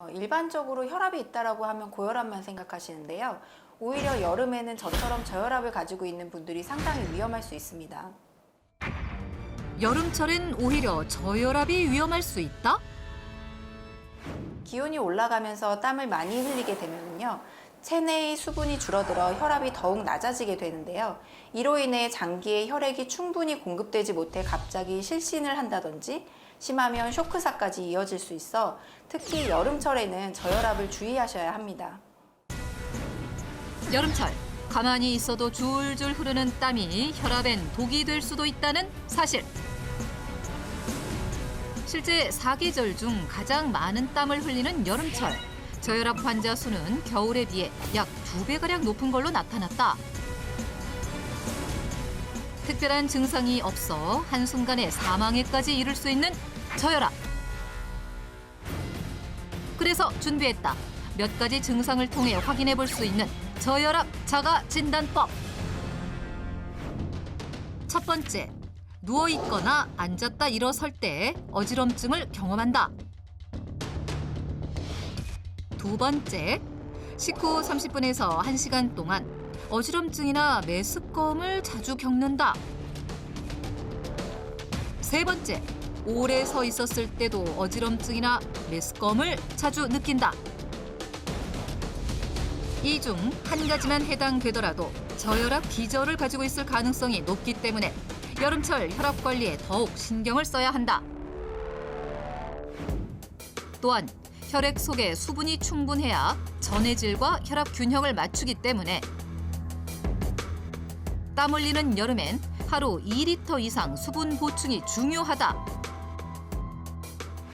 어, 일반적으로 혈압이 있다라고 하면 고혈압만 생각하시는데요. 오히려 여름에는 저처럼 저혈압을 가지고 있는 분들이 상당히 위험할 수 있습니다. 여름철엔 오히려 저혈압이 위험할 수 있다? 기온이 올라가면서 땀을 많이 흘리게 되면요. 체내의 수분이 줄어들어 혈압이 더욱 낮아지게 되는데요. 이로 인해 장기에 혈액이 충분히 공급되지 못해 갑자기 실신을 한다든지 심하면 쇼크사까지 이어질 수 있어 특히 여름철에는 저혈압을 주의하셔야 합니다. 여름철 가만히 있어도 줄줄 흐르는 땀이 혈압엔 독이 될 수도 있다는 사실. 실제 사계절 중 가장 많은 땀을 흘리는 여름철. 저혈압 환자 수는 겨울에 비해 약 두 배가량 높은 걸로 나타났다. 특별한 증상이 없어 한순간에 사망에까지 이를 수 있는 저혈압. 그래서 준비했다. 몇 가지 증상을 통해 확인해 볼 수 있는 저혈압 자가 진단법. 첫 번째, 누워 있거나 앉았다 일어설 때 어지럼증을 경험한다. 두 번째, 식후 30분에서 1시간 동안 어지럼증이나 메스꺼움을 자주 겪는다. 세 번째, 오래 서 있었을 때도 어지럼증이나 메스꺼움을 자주 느낀다. 이 중 한 가지만 해당되더라도 저혈압 기저를 가지고 있을 가능성이 높기 때문에 여름철 혈압 관리에 더욱 신경을 써야 한다. 또한 혈액 속에 수분이 충분해야 전해질과 혈압 균형을 맞추기 때문에 땀 흘리는 여름엔 하루 2리터 이상 수분 보충이 중요하다.